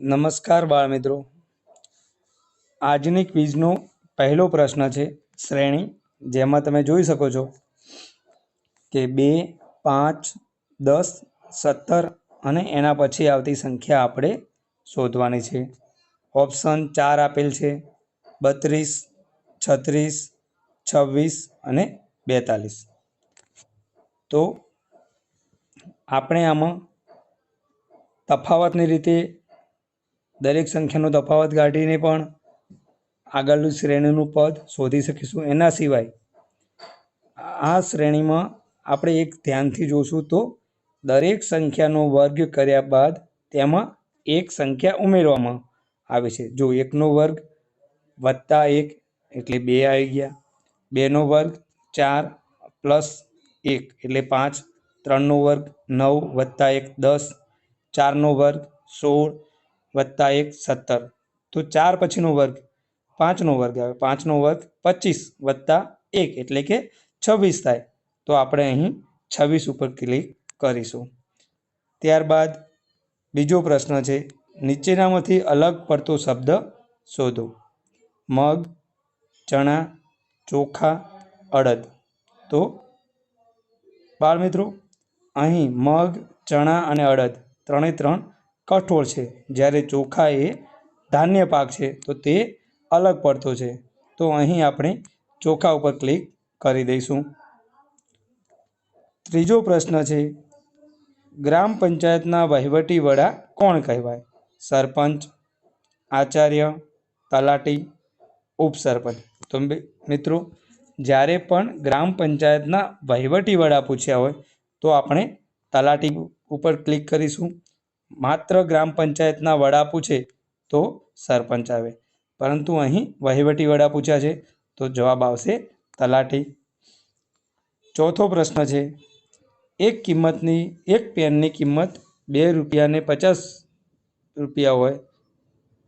નમસ્કાર બાળ મિત્રો આજની ક્વિઝનો પહેલો પ્રશ્ન છે શ્રેણી, જેમાં તમે જોઈ શકો છો કે બે, પાંચ, દસ, સત્તર અને એના પછી આવતી સંખ્યા આપણે શોધવાની છે. ઓપ્શન ચાર આપેલ છે, બત્રીસ, છત્રીસ, છવ્વીસ અને બેતાલીસ. તો આપણે આમાં તફાવતની રીતે દરેક સંખ્યાનો તફાવત કાઢીને પણ આગળનું શ્રેણીનું પદ શોધી શકીશું. એના સિવાય આ શ્રેણીમાં આપણે એક ધ્યાનથી જોશું તો દરેક સંખ્યાનો વર્ગ કર્યા બાદ તેમાં એક સંખ્યા ઉમેરવામાં આવે છે. જો એકનો વર્ગ વત્તા એક એટલે બે આવી ગયા. બેનો વર્ગ ચાર પ્લસ એક એટલે પાંચ. ત્રણનો વર્ગ નવ વત્તા એક દસ. ચારનો વર્ગ સોળ વત્તા એક સત્તર. તો ચાર પછીનો વર્ગ પાંચનો વર્ગ આવે. પાંચનો વર્ગ પચીસ વત્તા એક એટલે કે છવ્વીસ થાય. તો આપણે અહીં છવ્વીસ ઉપર ક્લિક કરીશું. ત્યારબાદ બીજો પ્રશ્ન છે, નીચેનામાંથી અલગ પડતો શબ્દ શોધો. મગ, ચણા, ચોખા, અડદ. તો બાળમિત્રો અહીં મગ, ચણા અને અડદ ત્રણે ત્રણ કઠોળ છે. જ્યારે ચોખા એ ધાન્ય પાક છે, તો તે અલગ પડતો છે. તો અહીં આપણે ચોખા ઉપર ક્લિક કરી દઈશું. ત્રીજો પ્રશ્ન છે, ગ્રામ પંચાયતના વહીવટી વડા કોણ કહેવાય? સરપંચ, આચાર્ય, તલાટી, ઉપસરપંચ. તો મિત્રો, જ્યારે પણ ગ્રામ પંચાયતના વહીવટી વડા પૂછ્યા હોય, તો આપણે તલાટી ઉપર ક્લિક કરીશું. માત્ર ગ્રામ પંચાયતના વડા પૂછે તો સરપંચ આવે. પરંતુ અહીં વહીવટી વડા પૂછ્યા છે તો જવાબ આવશે તલાટી. ચોથો પ્રશ્ન છે, એક કિંમતની, એક પેનની કિંમત બે રૂપિયાને પચાસ રૂપિયા હોય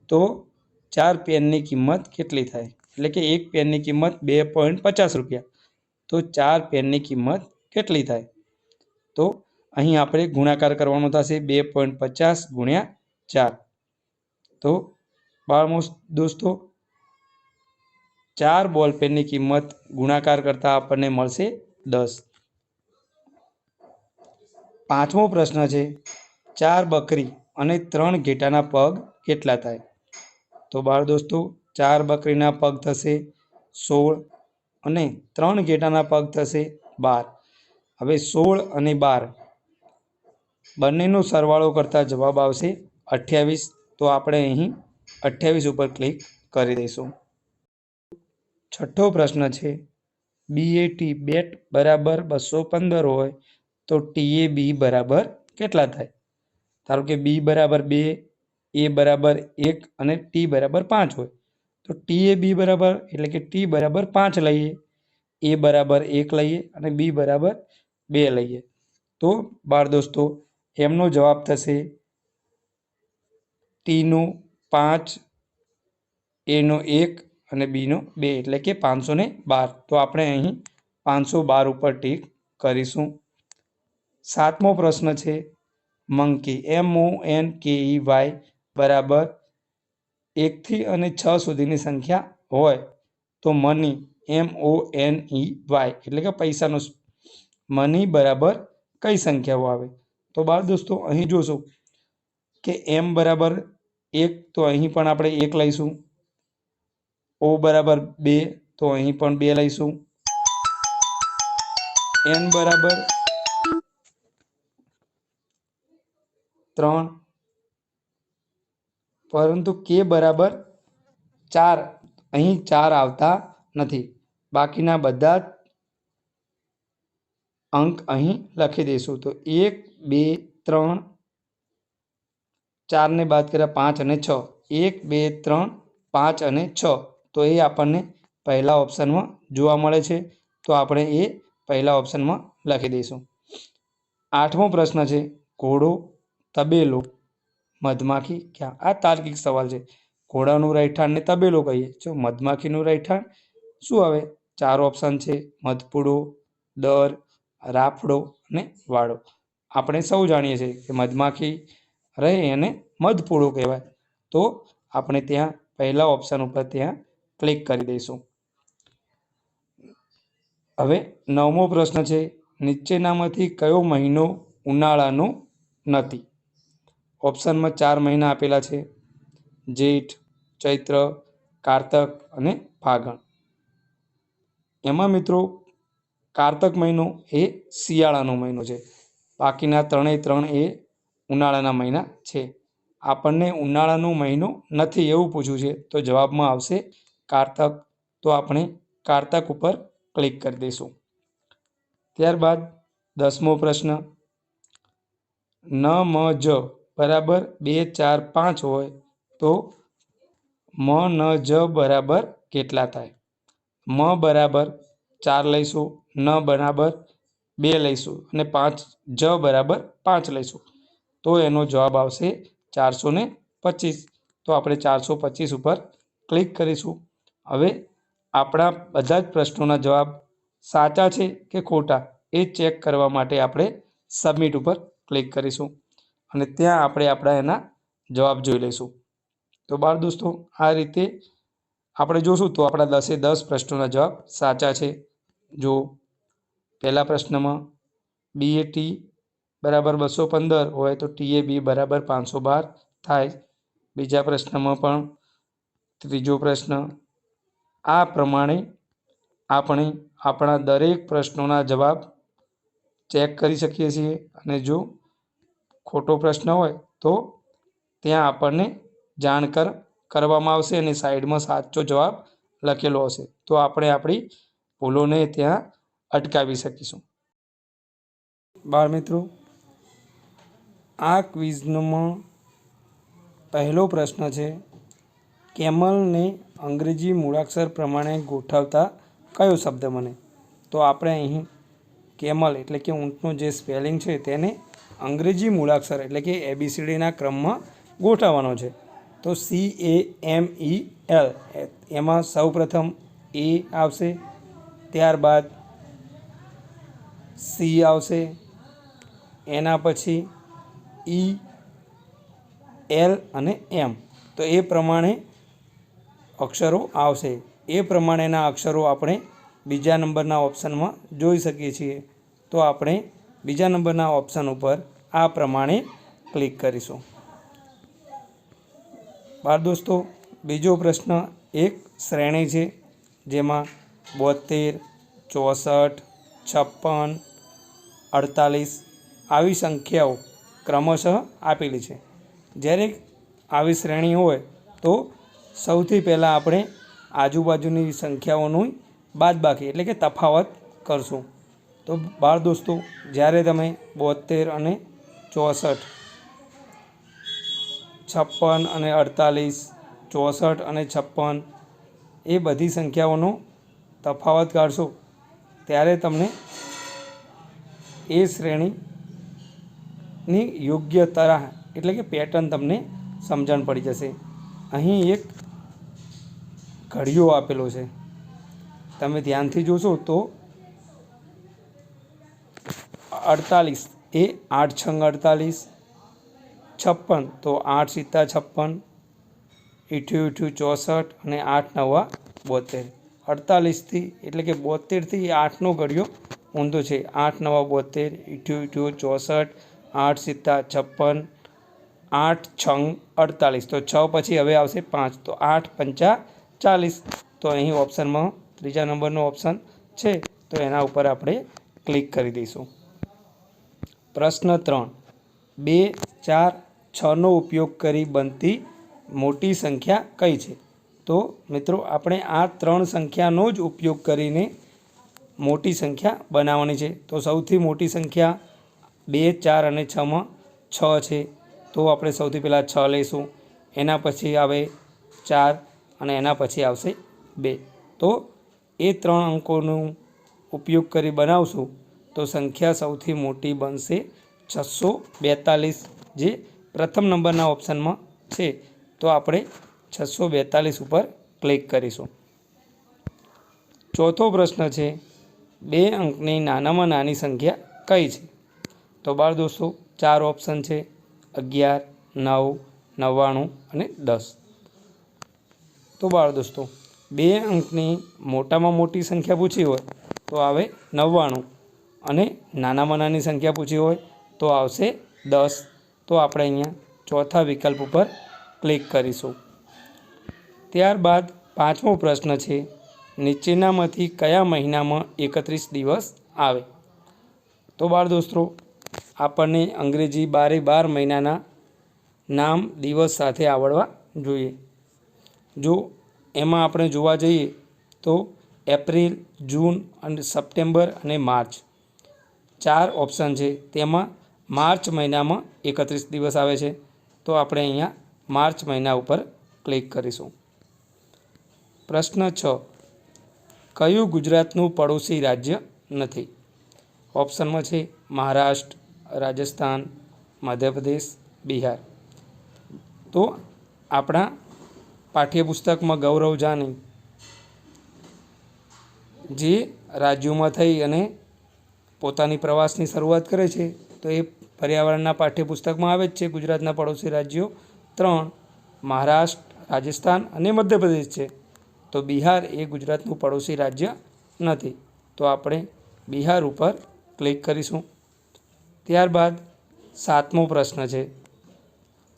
તો ચાર પેનની કિંમત કેટલી થાય? એટલે કે એક પેનની કિંમત બે પોઈન્ટ પચાસ રૂપિયા. તો ચાર પેનની કિંમત કેટલી થાય? તો અહીં આપણે ગુણાકાર કરવાનો થશે બે પોઈન્ટ પચાસ ગુણ્યા ચાર. તો બાળમોસ દોસ્તો, ચાર બોલ પેનની કિંમત ગુણાકાર કરતાં આપણને મળશે દસ. પાંચમો પ્રશ્ન છે, ચાર બકરી અને ત્રણ ઘેટાના પગ કેટલા થાય? તો બાળ દોસ્તો, ચાર બકરીના પગ થશે સોળ અને ત્રણ ઘેટાના પગ થશે બાર. હવે સોળ અને બાર બંનેનો સરવાળો કરતાં જવાબ આવશે અઠ્યાવીસ. તો આપણે અહીં અઠ્યાવીસ ઉપર ક્લિક કરી દઈશું. છઠ્ઠો પ્રશ્ન છે બીએટી બેટ બરાબર બસો પંદર હોય તો ટીએ બી બરાબર કેટલા થાય? ધારો કે બી બરાબર બે એ બરાબર એક અને ટી બરાબર પાંચ હોય. તો ટી એ બી બરાબર એટલે કે ટી બરાબર પાંચ લઈએ એ બરાબર એક લઈએ અને બી બરાબર બે લઈએ. તો બાળ દોસ્તો એમનો જવાબ થશે ટીનું પાંચ, એનો એક અને બીનો બે, એટલે કે પાંચસો ને બાર. તો આપણે અહીં પાંચસો બાર ઉપર ટીક કરીશું. સાતમો પ્રશ્ન છે, મંકી, એમ ઓ એન કે ઈ વાય બરાબર એકથી અને છ સુધીની સંખ્યા હોય તો money, M O N E Y, એટલે કે પૈસાનો મની બરાબર કઈ સંખ્યાઓ આવે? તો બાળ દોસ્તો, અહીં જોશો કે એમ બરાબર એક, તો અહીં પણ આપણે એક લઈશું. ઓ બરાબર બે, તો અહીં પણ બે લઈશું. એન બરાબર ત્રણ. પરંતુ કે બરાબર ચાર. અહીં ચાર આવતા નથી. બાકીના બધા જ અંક અહીં લખી દઈશું. તો એક, બે, ત્રણ ચારને બાદ કર્યા પાંચ અને છ. એક, બે, ત્રણ, પાંચ અને છ. તો એ આપણને પહેલા ઓપ્શનમાં જોવા મળે છે. તો આપણે એ પહેલા ઓપ્શનમાં લખી દઈશું. આઠમો પ્રશ્ન છે, ઘોડો, તબેલો, મધમાખી ક્યાં? આ તાર્કિક સવાલ છે. ઘોડાનું રહેઠાણને તબેલો કહીએ. જો મધમાખીનું રહેઠાણ, શું આવે? ચાર ઓપ્શન છે, મધપૂડો દર રાફડો અને વાડો આપણે સૌ જાણીએ છીએ કે મધમાખી રહે એને મધપૂડો કહેવાય. તો આપણે ત્યાં પહેલા ઓપ્શન ઉપર ત્યાં ક્લિક કરી દઈશું. હવે નવમો પ્રશ્ન છે, નીચેનામાંથી કયો મહિનો ઉનાળાનો નથી? ઓપ્શનમાં ચાર મહિના આપેલા છે. જેઠ, ચૈત્ર, કારતક અને ફાગણ. એમાં મિત્રો કારતક મહિનો એ શિયાળાનો મહિનો છે. બાકીના ત્રણેય ત્રણ એ ઉનાળાના મહિના છે. આપણને ઉનાળાનો મહિનો નથી એવું પૂછ્યું છે, તો જવાબમાં આવશે કારતક. તો આપણે કારતક ઉપર ક્લિક કરી દઈશું. ત્યારબાદ દસમો પ્રશ્ન. ન મ જ બરાબર બે ચાર પાંચ હોય તો મ ન જ બરાબર કેટલા થાય? મ બરાબર ચાર લઈશું, ન બરાબર બે લઈશું અને પાંચ જ બરાબર પાંચ લઈશું. તો એનો જવાબ આવશે ચારસો ને પચીસ. તો આપણે ચારસો પચીસ ઉપર ક્લિક કરીશું. હવે આપણા બધા જ પ્રશ્નોના જવાબ સાચા છે કે ખોટા એ ચેક કરવા માટે આપણે સબમિટ ઉપર ક્લિક કરીશું અને ત્યાં આપણે આપણા એના જવાબ જોઈ લઈશું. તો બાળ દોસ્તો, આ રીતે આપણે જોશું તો આપણા દસે દસ પ્રશ્નોના જવાબ સાચા છે. જો પહેલા પ્રશ્નમાં બીએટી બરાબર બસો પંદર હોય તો ટીએબી બરાબર પાંચસો બાર થાય. બીજા પ્રશ્નમાં પણ ત્રીજો પ્રશ્ન, આ પ્રમાણે આપણે આપણા દરેક પ્રશ્નોના જવાબ ચેક કરી શકીએ છીએ. અને જો ખોટો પ્રશ્ન હોય તો ત્યાં આપણને જાણ કર કરવામાં આવશે અને સાઈડમાં સાચો જવાબ લખેલો હશે. તો આપણે આપણી ભૂલોને ત્યાં અટકાવી શકીશું. બાળ મિત્રો, આ ક્વિઝમાં પહેલો પ્રશ્ન છે, કેમલને અંગ્રેજી મૂળાક્ષર પ્રમાણે ગોઠવતા કયો શબ્દ મને? તો આપણે અહીં કેમલ એટલે કે ઊંટનું જે સ્પેલિંગ છે તેને અંગ્રેજી મૂળાક્ષર એટલે કે એબીસીડીના ક્રમમાં ગોઠવવાનો છે. તો સી એ એમ ઈ એલ એમાં સૌપ્રથમ એ આવશે ત્યારબાદ સી આવશે. એના પછી ઈ, એલ અને એમ. તો એ પ્રમાણે અક્ષરો આવશે. એ પ્રમાણેના અક્ષરો આપણે બીજા નંબરના ઓપ્શનમાં જોઈ શકીએ છીએ. તો આપણે બીજા નંબરના ઓપ્શન ઉપર આ પ્રમાણે ક્લિક કરીશું. બાર દોસ્તો, બીજો પ્રશ્ન એક શ્રેણી છે, જેમાં બોતેર ચોસઠ, છપ્પન, અડતાલીસ આવી સંખ્યાઓ ક્રમશઃ આપેલી છે. જ્યારે આવી શ્રેણી હોય તો સૌથી પહેલાં આપણે આજુબાજુની સંખ્યાઓનું બાદબાકી એટલે કે તફાવત કરશું. તો બાળ દોસ્તો, જ્યારે તમે બોતેર અને ચોસઠ, છપ્પન અને અડતાલીસ, ચોસઠ અને છપ્પન એ બધી સંખ્યાઓનો તફાવત કાઢશો, ત્યારે તમને એ શ્રેણીની યોગ્ય તરાહ એટલે કે પેટર્ન તમને સમજણ પડી જશે. અહીં એક ઘડિયો આપેલો છે. તમે ધ્યાનથી જોશો તો અડતાલીસ એ આઠ છંગ અડતાલીસ, છપ્પન તો આઠ સિત્તા છપ્પન ઇઠ્યું ઇઠ્યું ચોસઠ અને આઠ નવા બોતેર. અડતાલીસથી એટલે કે બોતેરથી આઠનો ઘડિયો ઊંધો છે. આઠ નવા બોતેર, ઇઠ્યું ઇઠ્યું, ચોસઠ, આઠ સિત્તા, છપ્પન, આઠ છંગ, અડતાલીસ. તો છ પછી હવે આવશે પાંચ. તો આઠ પંચા ચાલીસ. તો અહીં ઓપ્શનમાં ત્રીજા નંબરનો ઓપ્શન છે. તો એના ઉપર આપણે ક્લિક કરી દઈશું. પ્રશ્ન ત્રણ. બે, ચાર છનો ઉપયોગ કરી બનતી મોટી સંખ્યા કઈ છે? તો મિત્રો, આપણે આ ત્રણ સંખ્યાનો જ ઉપયોગ કરીને મોટી સંખ્યા બનાવવાની છે. તો સૌથી મોટી સંખ્યા બે, ચાર અને છમાં છ છે. તો આપણે સૌથી પહેલાં છ લઈશું. એના પછી આવે ચાર અને એના પછી આવશે બે. તો એ ત્રણ અંકોનો ઉપયોગ કરી બનાવશું તો સંખ્યા સૌથી મોટી બનશે છસો બેતાલીસ, જે પ્રથમ નંબરના ઓપ્શનમાં છે. તો આપણે છસો બેતાલીસ ઉપર ક્લિક કરીશું. ચોથો પ્રશ્ન છે, બે અંકની નાનામાં નાની સંખ્યા કઈ છે? તો બાળ દોસ્તો, ચાર ઓપ્શન છે, અગિયાર, નવ, નવ્વાણું અને દસ. તો બાળ દોસ્તો, બે અંકની મોટામાં મોટી સંખ્યા પૂછી હોય તો આવે નવ્વાણું અને નાનામાં નાની સંખ્યા પૂછી હોય તો આવશે દસ. તો આપણે અહીંયા ચોથા વિકલ્પ ઉપર ક્લિક કરીશું. ત્યારબાદ પાંચમો પ્રશ્ન છે, નીચેનામાંથી કયા મહિનામાં એકત્રીસ દિવસ આવે? તો બાળ દોસ્તો, આપણને અંગ્રેજી બારે બાર મહિનાના નામ દિવસ સાથે આવડવા જોઈએ. જો એમાં આપણે જોવા જઈએ, તો એપ્રિલ, જૂન અને સપ્ટેમ્બર અને માર્ચ ચાર ઓપ્શન છે. તેમાં માર્ચ મહિનામાં એકત્રીસ દિવસ આવે છે. તો આપણે અહીંયા માર્ચ મહિના ઉપર ક્લિક કરીશું. પ્રશ્ન છ. કયું ગુજરાતનું પડોશી રાજ્ય નથી? ઓપ્શનમાં છે મહારાષ્ટ્ર, રાજસ્થાન, મધ્યપ્રદેશ, બિહાર. તો આપણા પાઠ્યપુસ્તકમાં ગૌરવ જાની. જે રાજ્યોમાં થઈ અને પોતાની પ્રવાસની શરૂઆત કરે છે, તો એ પર્યાવરણના પાઠ્યપુસ્તકમાં આવે જ છે. ગુજરાતના પડોશી રાજ્યો ત્રણ, મહારાષ્ટ્ર, રાજસ્થાન અને મધ્યપ્રદેશ છે. તો બિહાર એ ગુજરાતનું પડોશી રાજ્ય નથી. તો આપણે બિહાર ઉપર ક્લિક કરીશું. ત્યારબાદ સાતમો પ્રશ્ન છે.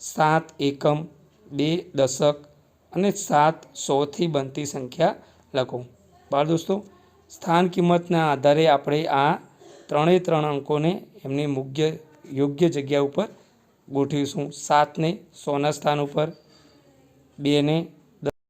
સાત એકમ, બે દશક અને સાત સોથી બનતી સંખ્યા લખો. બાળ દોસ્તો, સ્થાન કિંમતના આધારે આપણે આ ત્રણેય ત્રણ અંકોને એમની મુખ્ય યોગ્ય જગ્યા ઉપર ગોઠવીશું. સાતને સોના સ્થાન ઉપર, બેને